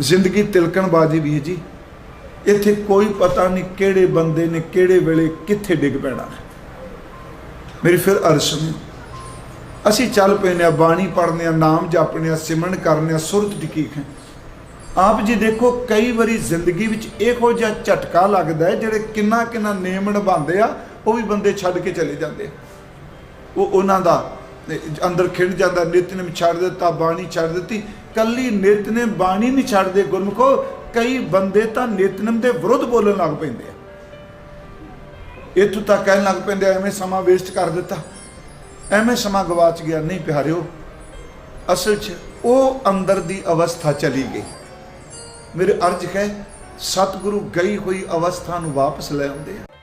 ਜ਼ਿੰਦਗੀ ਤਿਲਕਣਬਾਜ਼ੀ ਵੀ ਹੈ ਜੀ। ਇੱਥੇ ਕੋਈ ਪਤਾ ਨਹੀਂ ਕਿਹੜੇ ਬੰਦੇ ਨੇ ਕਿਹੜੇ ਵੇਲੇ ਕਿੱਥੇ ਡਿੱਗ ਪੈਣਾ। ਮੇਰੀ ਫਿਰ ਅਰਸ ਨੂੰ ਅਸੀਂ ਚੱਲ ਪੈਨੇ ਆ ਬਾਣੀ ਪੜ੍ਹਨੇ ਆ ਨਾਮ ਜਪਨੇ ਆ ਸਿਮਰਨ ਕਰਨੇ ਆ ਸੁਰਤ ਟਿਕੀਕ ਹੈ। ਆਪ ਜੀ ਦੇਖੋ, ਕਈ ਵਾਰੀ ਜ਼ਿੰਦਗੀ ਵਿੱਚ ਇਹੋ ਜਿਹਾ ਝਟਕਾ ਲੱਗਦਾ ਹੈ, ਜਿਹੜੇ ਕਿੰਨਾ ਕਿੰਨਾ ਨੇਮ ਨਿਭਾਉਂਦੇ ਆ, ਉਹ ਵੀ ਬੰਦੇ ਛੱਡ ਕੇ ਚਲੇ ਜਾਂਦੇ ਆ। ਉਹ ਉਹਨਾਂ ਦਾ ਅੰਦਰ ਖਿੰਡ ਜਾਂਦਾ ਨਿਤਨੇਮ ਛੱਡ ਦਿੱਤਾ, ਬਾਣੀ ਛੱਡ ਦਿੱਤੀ। ਕੱਲੀ ਨਿਤਨੇਮ ਬਾਣੀ ਨਹੀਂ ਛੱਡਦੇ ਗੁਰਮੁਖੋ, ਕਈ ਬੰਦੇ ਤਾਂ ਨਿਤਨੇਮ ਦੇ ਵਿਰੁੱਧ ਬੋਲਣ ਲੱਗ ਪੈਂਦੇ ਆ। ਇੱਥੋਂ ਤੱਕ ਕਹਿਣ ਲੱਗ ਪੈਂਦੇ ਐਵੇਂ ਸਮਾਂ ਵੇਸਟ ਕਰ ਦਿੱਤਾ। ਐਵੇਂ ਸਮਾਂ ਗਵਾਚ ਗਿਆ, ਨਹੀਂ ਪਿਆਰਿਓ, ਅਸਲ 'ਚ ਉਹ ਅੰਦਰ ਦੀ ਅਵਸਥਾ ਚਲੀ ਗਈ। ਮੇਰੇ ਅਰਜ ਹੈ, ਸਤਿਗੁਰੂ ਗਈ ਹੋਈ ਅਵਸਥਾ ਨੂੰ ਵਾਪਸ ਲੈ ਆਉਂਦੇ ਆ।